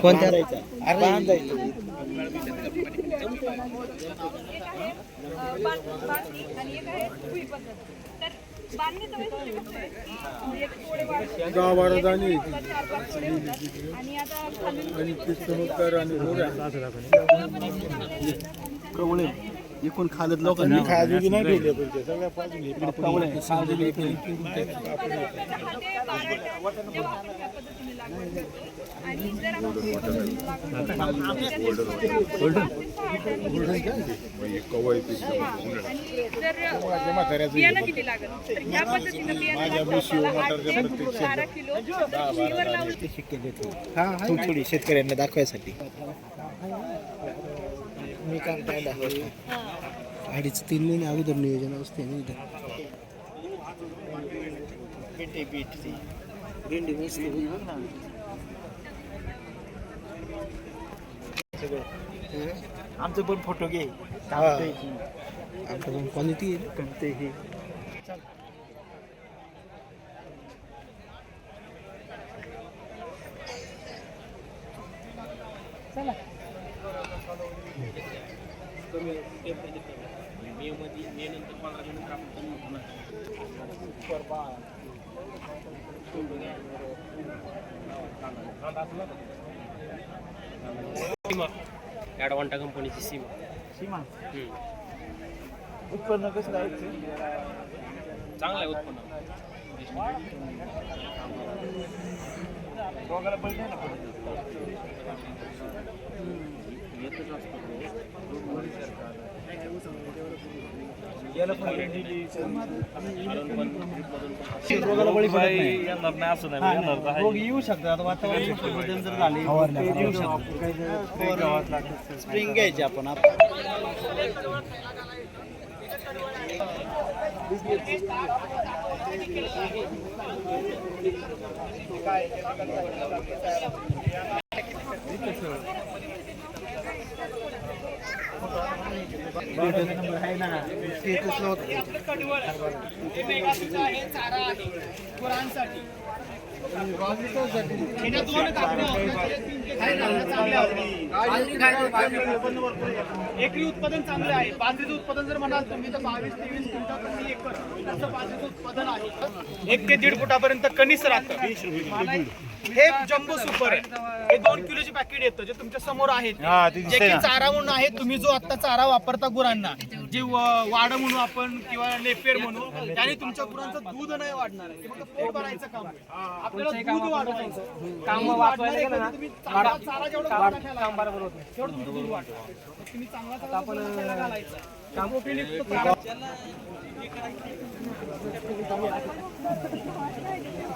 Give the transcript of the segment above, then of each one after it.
कोणत्या दहा बारा दाणे आणि आणि ते चमत्कार आणि गोऱ्या. कवळे. एकूण खालत लोकांनी खाजगी नाही ठेवले पाहिजे सगळ्या पाजून शेतकऱ्यांना दाखवायसाठी मी काय काय दाखवतो अडीच तीन महिने अगोदर नियोजन असते ना इथं. आमचं पण फोटो घे. आमचं पण क्वालिटी आहे. हे ॲडवांटा कंपनीची सीमा. सीमा. उत्पन्न कसं राहायचं चांगलं आहे उत्पन्न. ना पडत. रोगाला बळी पडत नाही येणार नाही असं नाही रोग येऊ शकतात आता वातावरण बदल जर झाले येऊ शकतात स्प्रिंग घ्यायची आपण आहे एकरी उत्पादन चांगलं आहे बाजरीचं उत्पादन जर म्हणाल तुम्ही तर बावीस तेवीस क्विंटल एकर असं बाजरीचं उत्पादन आहे एक ते दीड फुटापर्यंत कणीस राहतं. हे जम्बो सुपर आहे. दोन किलोचे पॅकेट येतं जे तुमच्यासमोर आहेत जे की चारा म्हणून आहे तुम्ही जो आता चारा वापरता गुरांना जे व- वाड म्हणू आपण किंवा नेपेर म्हणू त्याने तुमच्या गुरांचं दूध नाही वाढणार आहे. ते फक्त पोट भरायचं काम आहे. आपल्याला दूध वाढवायचं काम तुम्ही चारा चारा जेवढा तेवढं तुमचं दूध मग तुम्ही चांगला चारा गुरांना खायला घालायचा प्रोटीनयुक्त चारा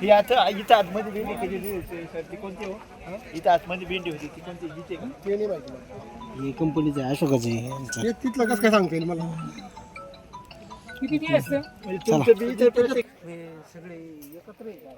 ही आता इथं आतमध्ये भेंडी केलेली होती सर ती कोणती हो? इथं आतमध्ये भेंडी होती. ती कोणती? हिचे का? ते नाही माहिती मला. ही कंपनीचं आहे अशोकाचं. ते तिथलं कसं काय सांगता येईल मला? म्हणजे तुमचं बी इथं प्रत्येक हे सगळे एकत्र आहे का?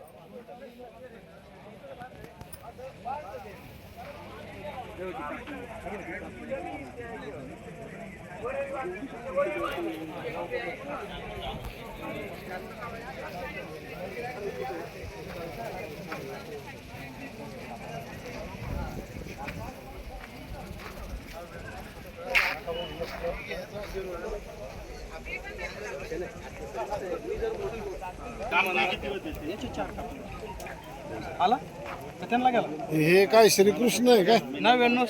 आला? तर त्यांना गेला. हे काय श्रीकृष्ण आहे काय? नव्याण्णव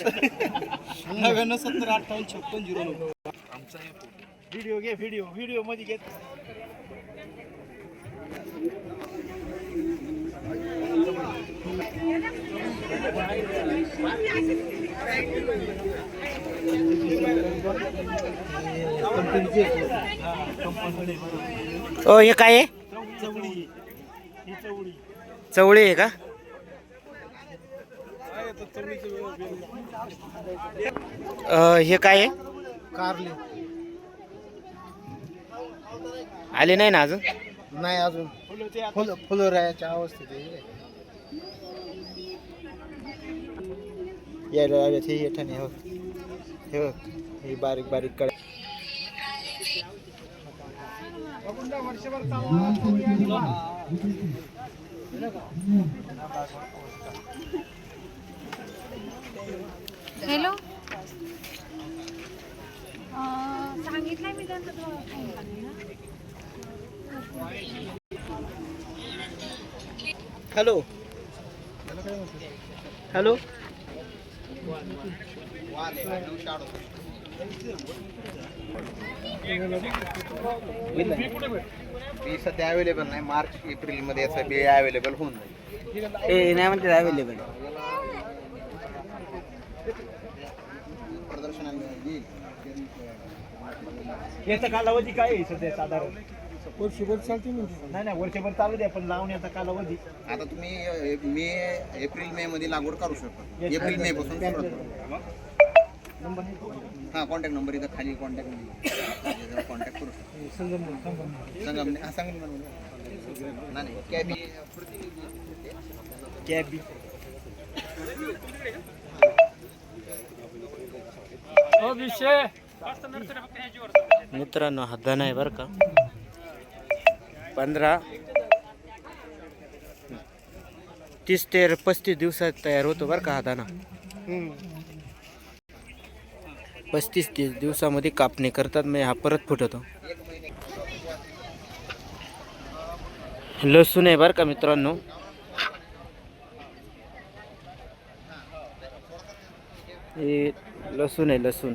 नव्याण्णव सत्तर अठ्ठावन्न छप्पन झिरो नऊ. व्हिडिओ घे व्हिडिओ व्हिडिओमध्ये घेत ओ हे काय आहे? चवळी चवळी आहे का? हे काय आहे? कारले. आले नाही ना अजून? नाही अजून. फुल फुलोऱ्याच्या अवस्थेत यायला लागल्यात हे येठाने हो. हे बघ हे बारीक बारीककडे हॅलो. सांगितलंय मी त्यांचं हॅलो. हॅलो. बी सध्या अवेलेबल नाही. मार्च एप्रिलमध्ये याचा बी अवेलेबल होऊन जाईल. ए नाही म्हणते अवेलेबल प्रदर्शनाला येईल. याचा कालावधी काय आहे सध्या साधारण? वर्षभर चालते म्हणजे. नाही नाही वर्षभर चालू द्या पण लावण्याचा कालावधी. आता तुम्ही अ, मे एप्रिल मे मध्ये लागवड करू शकता. एप्रिल मे पासून सुरुवात करू. हा कॉन्टॅक्ट नंबर इथं खाली कॉन्टॅक्ट कॉन्टॅक्ट करू शकता. संगम हा संगम नाही नाही कॅबी कॅबी. मित्रांनो हा धन आहे बरं का? पंधरा. तीस ते पस्तीस दिवसात तयार होतो बरं का हा दाना. पस्तीस तीस दिवसामध्ये कापणी करतात मग हा परत फुटतो. लसूण आहे बरं का मित्रांनो. हे लसूण आहे लसूण.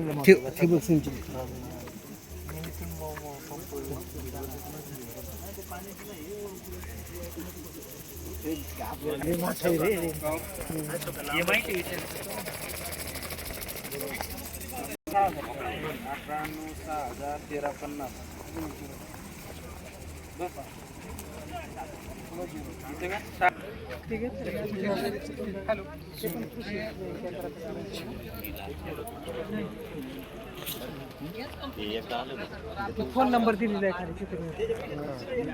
बरं का. ठिब- ठिबक सिंचन फोन नंबर दिलेला आहे खाली तिकडे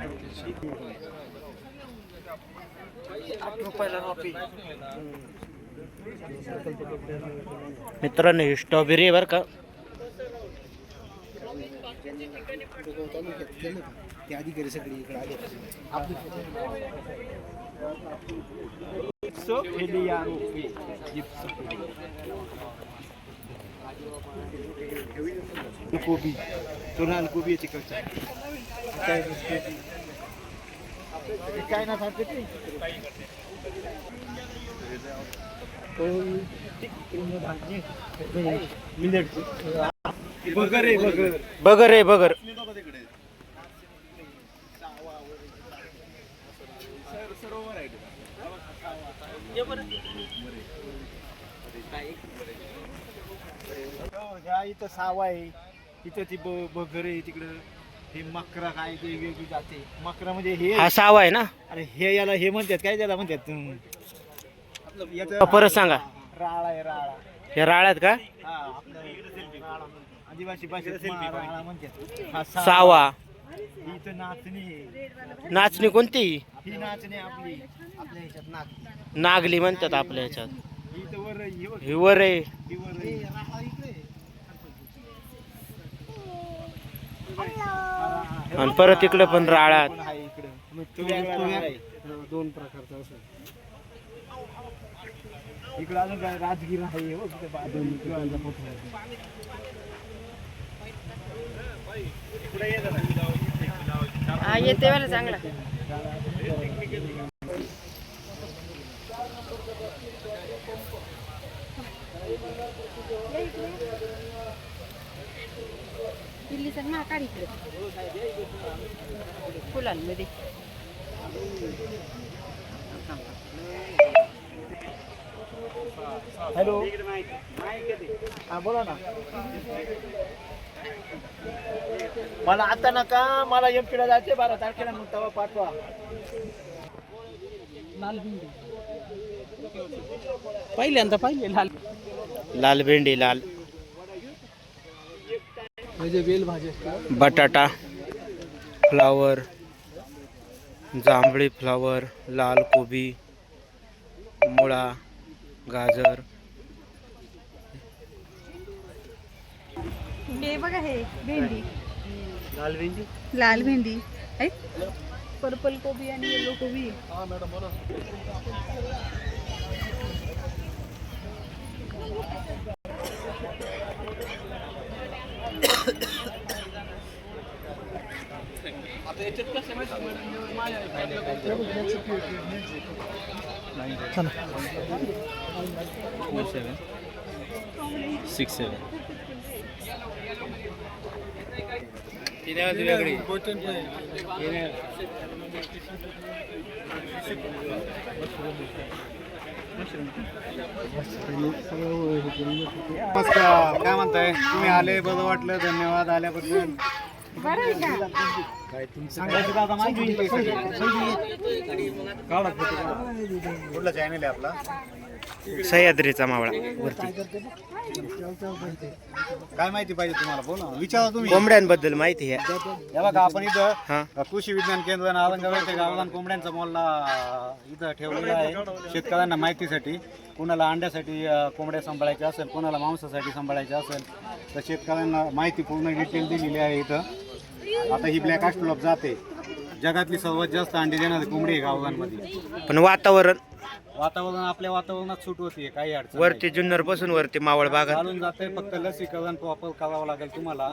मित्रांनो ही स्ट्रॉबेरी आहे बरं का? ते अधिकारी सगळे इकडे आले. कोबी सोनाल कोबी आहे तिकडचा काय ना सारखे ते बगर आहे बगर बगर आहे बगर ह्या इथं सावा आहे. इथं ती ब बगर आहे तिकडं हे मकरा काय ते वेगळी जाते. मकरा म्हणजे हे हा सावा आहे ना? अरे हे याला हे म्हणतात काय त्याला म्हणतात? हम्म. आपलं याचं परत सांगा. राळा आहे राळा. हे राळ्यात का? हा आपलं राळा. म्हणतात. आदिवासी भाषेत मा- राळा म्हणतात. हा सावा. ही नाचणी आहे. नाचणी कोणती? ही नाचणी आपली. आपल्या ह्याच्यात नाच नागली म्हणतात आपल्या ह्याच्यात. ही इथं वर ही बघ, ही वर आहे. ही वर आहे. हा, हा. आणि परत इकडे पण राळात. आहे. इकडे तो वेगळा आहे दोन प्रकारचा असं. इकडे अजून काय राजगिरा आहे हो तिथे हा येते मला चांगला. दिल्ली सर ना काढ इकडे. फुलांमध्ये. हॅलो. हा बोला ना. मला आता नका मला एम पीला जायचे बारा तारखेला मग तेव्हा पाठवा. पहिल्यांदा पाहिले लाल. लाल भेंडी लाल. म्हणजे बेल भाजी असते. बटाटा फ्लावर जांभळी फ्लावर लाल कोबी मुळा. गाजर. हे बघा हे भेंडी. लाल भेंडी? लाल भेंडी. पर्पल कोबी आणि येलो कोबी. सिक्स सेवन नमस्कार. काय म्हणताय? तुम्ही आले बरं वाटलं. धन्यवाद आल्याबद्दल. बरं आहे का सांगायचं दादा माहिती? कुठला चॅनल आहे आपला? सह्याद्रीचा मावळा. वरती. काय माहिती पाहिजे तुम्हाला? बोला विचारा तुम्ही. कोंबड्यांबद्दल माहिती आहे. हे बघा आपण इथं कृषी विज्ञान केंद्र आणि औरंगाबाद गावरान कोंबड्यांचा मोल्ला इथं ठेवलेला आहे. शेतकऱ्यांना माहितीसाठी. कुणाला अंड्यासाठी अं, कोंबड्या सांभाळायच्या असेल कुणाला मांसासाठी सांभाळायच्या असेल तर शेतकऱ्यांना माहिती पूर्ण डिटेल दिलेली आहे इथं. आता ही ब्लॅक ॲस्ट्रोलॉप जाते. जगातली सर्वात जास्त अंडी देणारी कोंबडी आहे गावगांमध्ये पण वातावरण वातावरण आपल्या वातावरणात सूट होते काही अडचण नाही. वरती जुन्नरपासून वरती मावळ बागात चालून जाते फक्त लसीकरण प्रॉपर करावं लागेल तुम्हाला.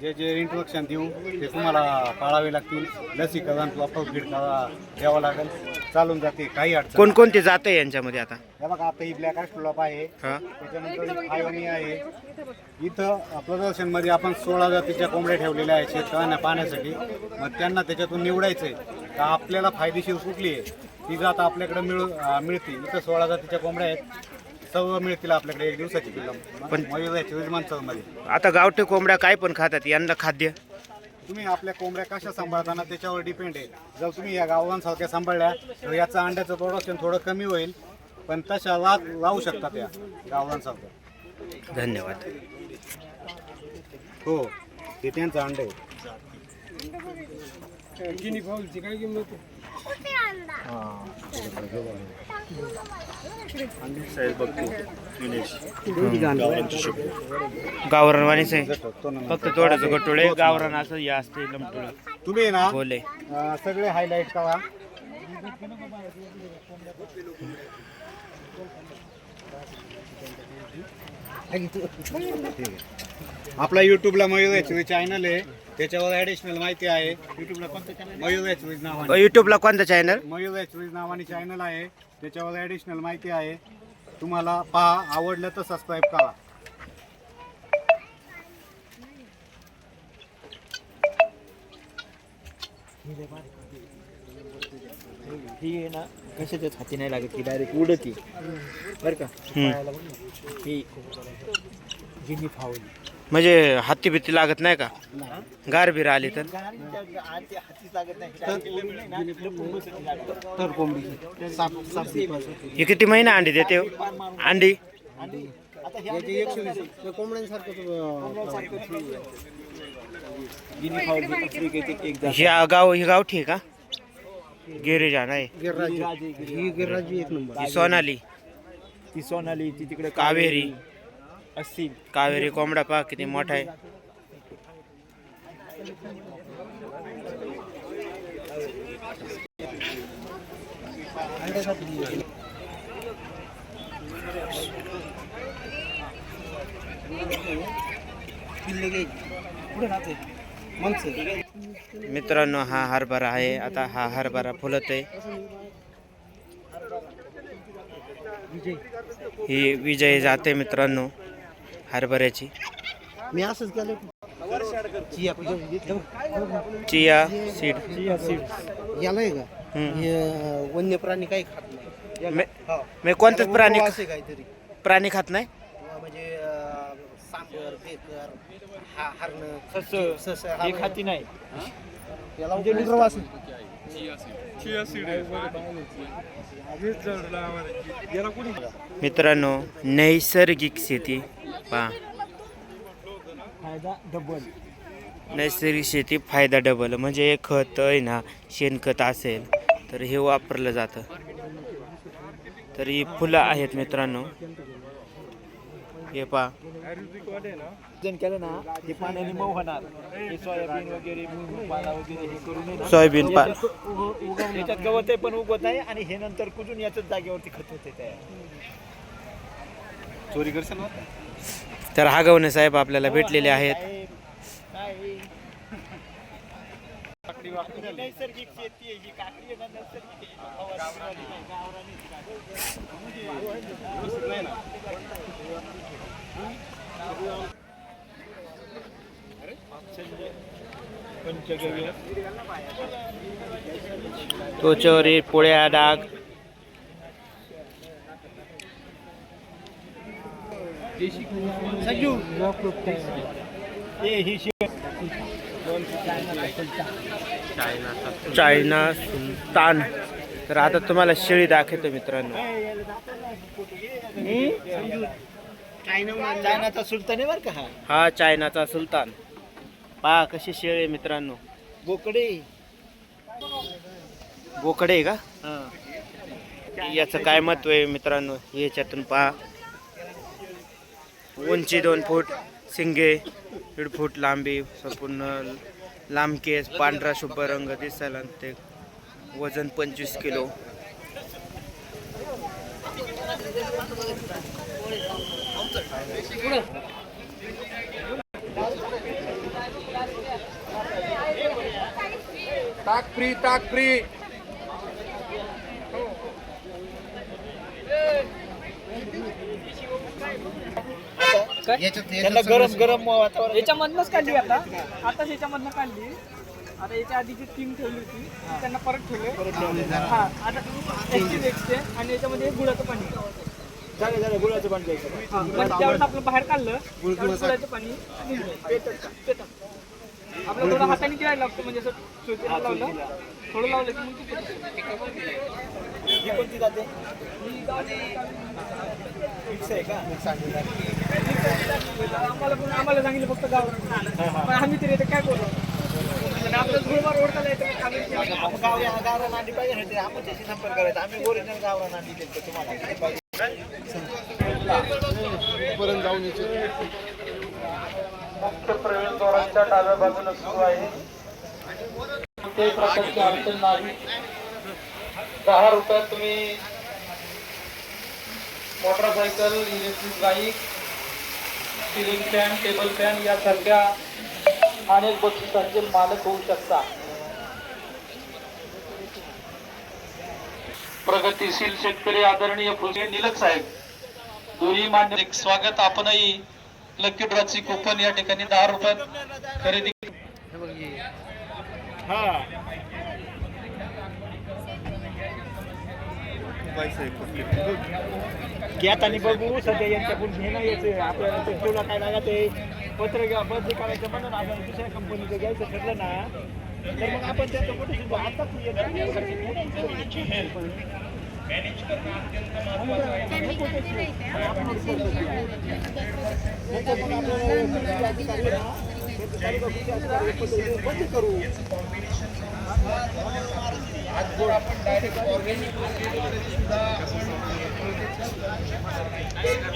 जे जे इंट्रोडक्शन देऊ ते तुम्हाला पाळावे लागतील. लसीकरण प्रॉपर फीड करा द्यावं लागेल. चालून जाते काही अडचण कोणकोणती जात आहे यांच्यामध्ये आता? हे बघा आता ही ब्लॅक ॲस्ट्रोलॉप आहे. हा. त्याच्यानंतर आयोनी आहे. इथं प्रदर्शनमध्ये आपण सोळा जातीच्या कोंबड्या ठेवलेल्या आहेत शेतकऱ्यांना पाहण्यासाठी. मग त्यांना त्याच्यातून निवडायचं आहे का आपल्याला फायदेशीर कुठली आहे? ती जात आपल्याकडे मिळू अं, मिळते इथं सोळा जातीच्या कोंबड्या आहेत. सर्व मिळतील आपल्याकडे एक दिवसाची. किलो पण- आता गावठी कोंबड्या काय पण खातात यांना खाद्य? तुम्ही आपल्या कोंबड्या कशा सांभाळताना त्याच्यावर डिपेंड आहे. जर तुम्ही या गावांसारख्या सांभाळल्या तर याचं अंड्याचं प्रोडक्शन थोडं कमी होईल. पण तशा रा राहू शकतात या गावांसारख्या धन्यवाद. हो ते त्यांचं अंड आहे. गावरणवाणीच आहे? तो ना. फक्त थोडंसं गटोळे गावरण असं हे असते लमटोळ तुम्ही ना बोले सगळे हायलाईट करा आपला युट्यूबला मयूर चॅनल आहे त्याच्यावर ॲडिशनल माहिती आहे. युट्यूबला कोणतं चॅनल मयूर ॲक्च्युअली नावाने. युट्यूबला कोणता चॅनल मयूर ॲक्च्युअली नावाने चॅनल आहे. त्याच्यावर ॲडिशनल माहिती आहे. तुम्हाला पहा आवडलं तर सबस्क्राईब करा. ही आहे ना कशाच्याच हाती नाही लागत ही डायरेक्ट उडती. बरं का? ही. गिनी फावली. म्हणजे हत्ती बित्ती लागत नाही का? गार बिर आली तर. तर कोंबडी. साप साप हे किती महिना अंडी देते हो? अंडी? एक ह्या गाव ही गावठी आहे का? गिरिजा नाही? ही गिराजी एक नंबर. ही सोनाली. ती सोनाली ती तिकडे कावेरी. असतील. कावेरी कोंबडा पहा किती मोठा आहे. मित्रांनो हा हरभरा आहे. आता हा हरभरा फुलत आहे ही विजय जाते मित्रांनो. हरभऱ्याची. मी असंच केलं चिया चिया सीड. याला आहे का. हे वन्य प्राणी काही खात नाही. मे हा. मे कोणतेच प्राणी उपवास आहे काहीतरी. प्राणी खात नाही? म्हणजे अं, सांबर बेकर हा हरण सस. सस हे खाती नाही. याला उपवास आहे. मित्रांनो नैसर्गिक शेती पहा. फायदा डबल नैसर्गिक शेती फायदा डबल म्हणजे खत आहे ना शेणखत असेल तर हे वापरलं जातं. तर ही फुलं आहेत मित्रांनो. हे जण केलं ना हे पाण्याने मऊ होणार. हे सोयाबीन वगैरे पाला हे. सोयाबीन पा याच्यात गवत आहे पण उगवत आहे आणि हे नंतर कुजून याच्याच जागेवरती खत होते तयार चोरी करशील ना? तर हागवणे साहेब आपल्याला भेटलेले आहेत. नैसर्गिक शेती आहे ही. काकडी आहे ना नैसर्गिक आहे. पंचगव्य त्वचेवरील पोळ्या डाग चायना सुलतान. तर आता तुम्हाला शेळी दाखवतो मित्रांनो. चायनाचा सुलतान आहे बरं का हा? हा चायनाचा सुलतान. पहा कशी शेळी आहे मित्रांनो? बोकडे. बोकडे आहे का? याचं काय महत्त्व आहे मित्रांनो? याच्यातून पहा उंची दोन फूट शिंगे दीड फूट लांबी संपूर्ण लांब केस पांढरा शुभ्र रंग दिसायला आणि ते वजन पंचवीस किलो. ताक फ्री ताक फ्री. त्याला गरम गरम वातावरण याच्यामधनंच काढली आता. आताच याच्यामधनं काढली. आता याच्या आधीची टीम ठेवली होती त्यांना परत ठेवले हा. आता एक्सचेंज आणि याच्यामध्ये गुळाचं पाणी. झालं झालं गुळाचं पाणी द्यायचं. ज्यावेळेस आपलं बाहेर काढलं त्यावेळेस गुळाचं पाणी निघलं. पेटत पेटत. आपलं थोडं हाताने गिळायला लागतं म्हणजे असं सुरतीला लावलं. थोडं लावलं की मग ते कोणती जाते? ही फिक्स आहे का? आम्हाला पण आम्हाला सांगितलं फक्त गाव. पण आम्ही तरी इथे काय बोलतो आणि आपलं धुळमार ओढताना येतं आपण गावरा गावरा नांदी पाहिजे ना ते आपण त्याशी संपर्क करायचा. आम्ही ओरिजिनल गावरा नांदी देतो तुम्हाला. पर्यंत जाऊन मुख्य प्रवेशद्वाराच्या डाव्या बाजूला सुरू आहे. कोणत्याही प्रकारची अडचण नाही. दहा रुपयात तुम्ही motorcycle electric bike ceiling fan table fan यासारख्या अनेक बक्षिसांचे मालक होऊ शकता. प्रगतीशील शेतकरी आदरणीय फुले निलक साहेब दोन्ही मान्य स्वागत आपणही लकी ड्रॉची कुपन या ठिकाणी दहा रुपयात खरेदी घ्यात आणि बघू सध्या यांच्याकडून घेणं यायचं आपल्याला ते तुला काय लागत आहे पत्र घ्या बदली करायचं म्हणून आपल्याला दुसऱ्या कंपनीचं घ्यायचं ठरलं ना तर मग आपण त्याचं कुठे सुद्धा आताच बंद करू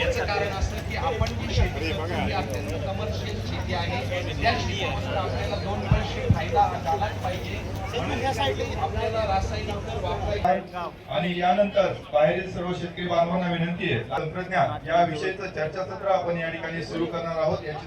याचं कारण असं की आपण जी शेती ही अत्यंत कमर्शियल शेती आहे त्या शेतीपासून आपल्याला दोन वर्षे फायदा झालाच पाहिजे. आणि यानंतर बाहेरील सर्व शेतकरी बांधवांना विनंती आहे. तंत्रज्ञान या विषयीचं चर्चासत्र आपण या ठिकाणी सुरू करणार आहोत. याची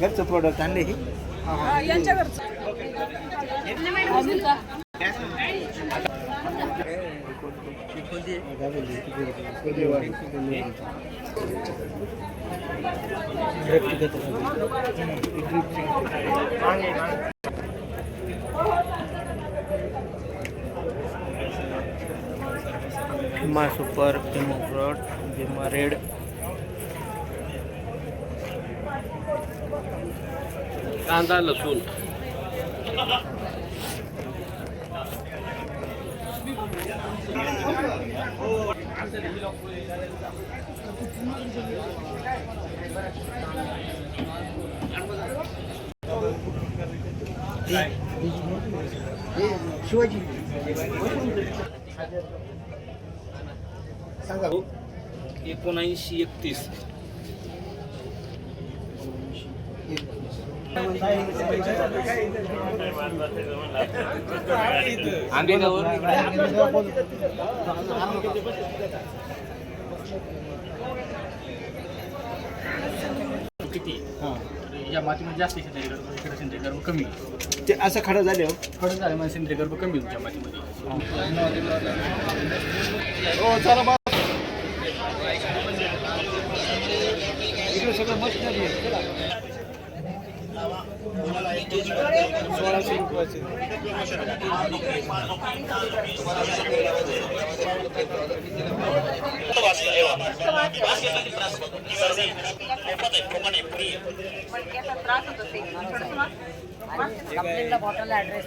घरचं प्रोडक्ट आणले हे. यांच्या घरचं Bhima super democrat Bhima red. कांदा लसूण. शिवाजी. एकोणऐंशी एकतीस. किती या मातीमध्ये जास्त सेंद्रिय गर्भ सेंद्रिय गर्भ कमी. ते असं खडं झाले हो झालं म्हणजे सेंद्रिय गर्भ कमी तुमच्या मातीमध्ये. सगळं bottle address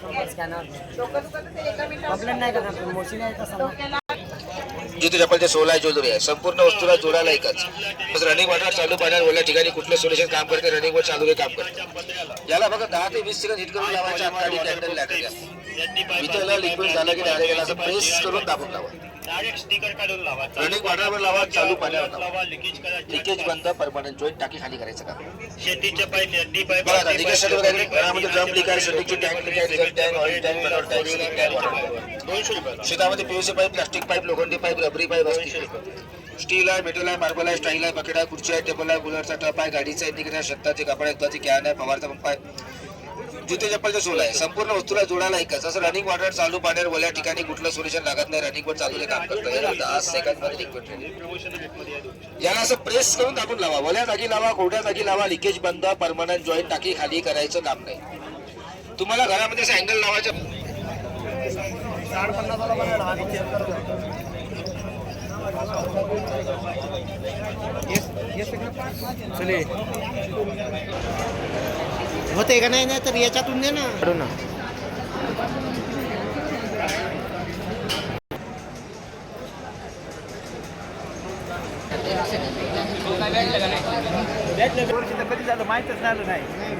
number scanner complaint नाही करणार मोशी नाही जिथे चप्पलचे सोळा ज्वेलरी आहे संपूर्ण वस्तूला जोडायला एकच. बस रनिंग वॉटर चालू पाण्यात ओल्या ठिकाणी कुठलं सोल्युशन काम करते रनिंग वर चालू हे काम करते. याला बघा दहा ते वीस सेकंद हिट करून लावायच्या हाताने कॅन्डल लागेल इथं लिक्विड झालं की डायरेक्ट असं प्रेस करून दाबून लावा. रनिंग लावा. चालू पाण्यावर लावा लिकेज बंद परमनंट जॉईंट टाकी खाली करायचं काम बघा आता लिकेजसाठी वगैरे घरामध्ये ड्रम लिक आहे सिटिंगची टँक लिक आहे result tank oil tank petrol tank ceiling tank water tank शेतामध्ये पीव्हीसी पाईप प्लास्टिक पाईप लोखंडी पाईप रबरी पाईप असतील. स्टील आहे मेटल आहे मार्बल आहे स्टाईल आहे बकेट आहे खुर्ची आहे टेबल आहे कूलरचा टप आहे गाडीचा आहे शेताचे कपडे आहे दुधाची कॅन आहे फवारचा पंप आहे. जुते चप्पलचं सोल आहे संपूर्ण वस्तूला जोडायला एकच असं रनिंग वॉटर चालू पाण्यावर ओल्या ठिकाणी कुठलं सोल्युशन लागत नाही रनिंग वर चालू काम करतं. दहा सेकंदमध्ये लिक्विड याला असं प्रेस करून टाकून लावा. ओल्या जागी लावा कोरड्या जागी लावा लिकेज बंद परमनंट जॉईंट टाकी खाली करायचं काम नाही. तुम्हाला घरामध्ये असं अँगल लावायचं होते का नाही नाही तर याच्यातून दे ना. काढू ना. कधी झालं माहीतच झालं नाही.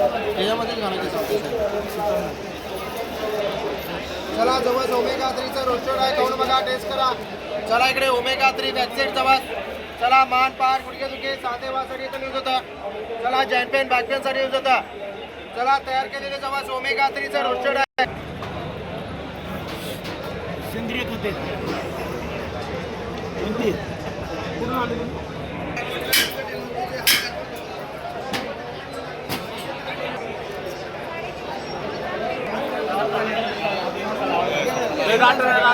साडेतीनशे चला जवळ ओमेगा थ्रीचं रोस्टेड आहे खाऊन बघा टेस्ट करा. चला इकडे ओमेगा थ्री वॅक्सिन जवळ. चला मान पार गुडघे दुखे सांधे वासाठी पण यूज होता. चला जॉईंट पेन बॅक पेन साठी यूज होता. चला तयार केलेले जवळ ओमेगा थ्रीचं रोस्टेड आहे. सेंद्रिय खते. कोणती?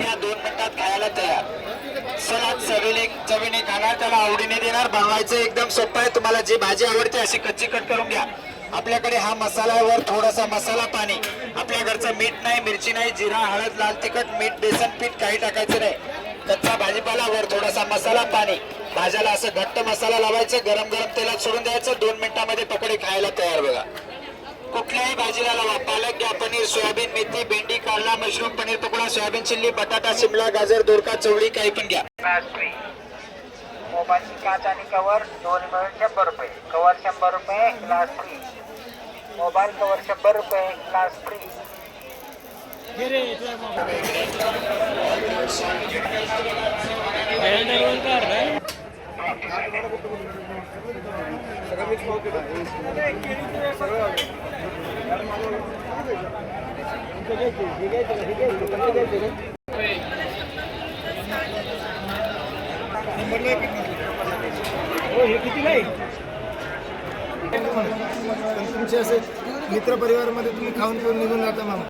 या दोन मिनिटात खायला तयार सलाद चवीने चवीने खाणार त्याला आवडीने देणार बनवायचं एकदम सोपं आहे. तुम्हाला जी भाजी आवडते अशी कच्ची कट करून घ्या. आपल्याकडे हा मसाला वर थोडासा मसाला पाणी. आपल्या घरचं मीठ नाही मिरची नाही जिरा हळद लाल तिखट मीठ बेसन पीठ काही टाकायचं नाही. कच्चा भाजीपाला वर थोडासा मसाला पाणी. भाज्याला असं घट्ट मसाला लावायचं गरम गरम तेलात सोडून द्यायचं. दोन मिनिटामध्ये पकोडे खायला तयार बघा. कुठल्याही भाजीला लावा. पालक घ्या पनीर सोयाबीन मेथी भेंडी कारला mushroom paneer pakora soybean chilli बटाटा शिमला गाजर दोडका चवळी काही पण घ्या मोबाईलची काच आणि कवर दोन मिळून शंभर रुपये. कवर शंभर रुपये ग्लास फ्री मोबाईल कवर शंभर रुपये ग्लास फ्री हो हे किती तुमचे असे मित्रपरिवारमध्ये तुम्ही खाऊन पिऊन निघून जाता मग